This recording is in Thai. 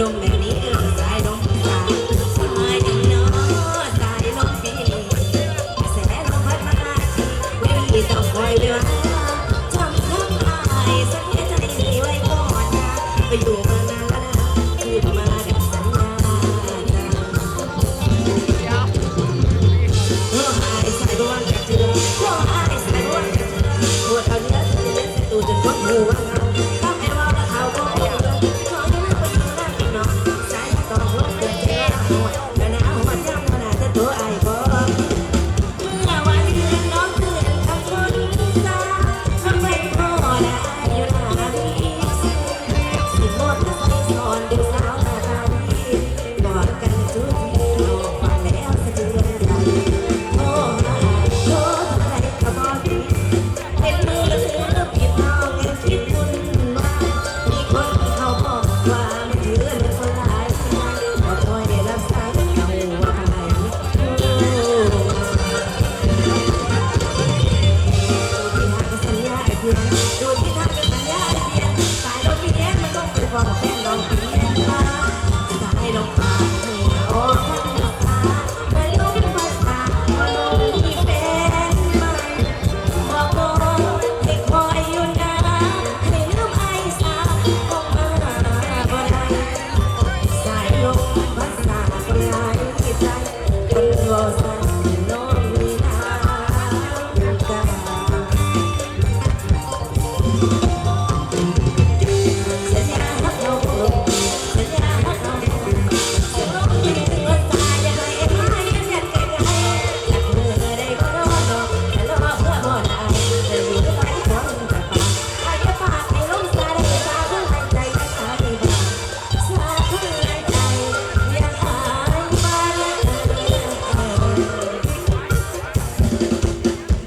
ลมแบบนี้เออสายลมสายสายดินเนาะสายลมปีกระแสลมพัดมาทีวีต้องคอยเวลาจำคำอายสักแค่ใจไว้ก่อนนะไปอยู่ 说好的。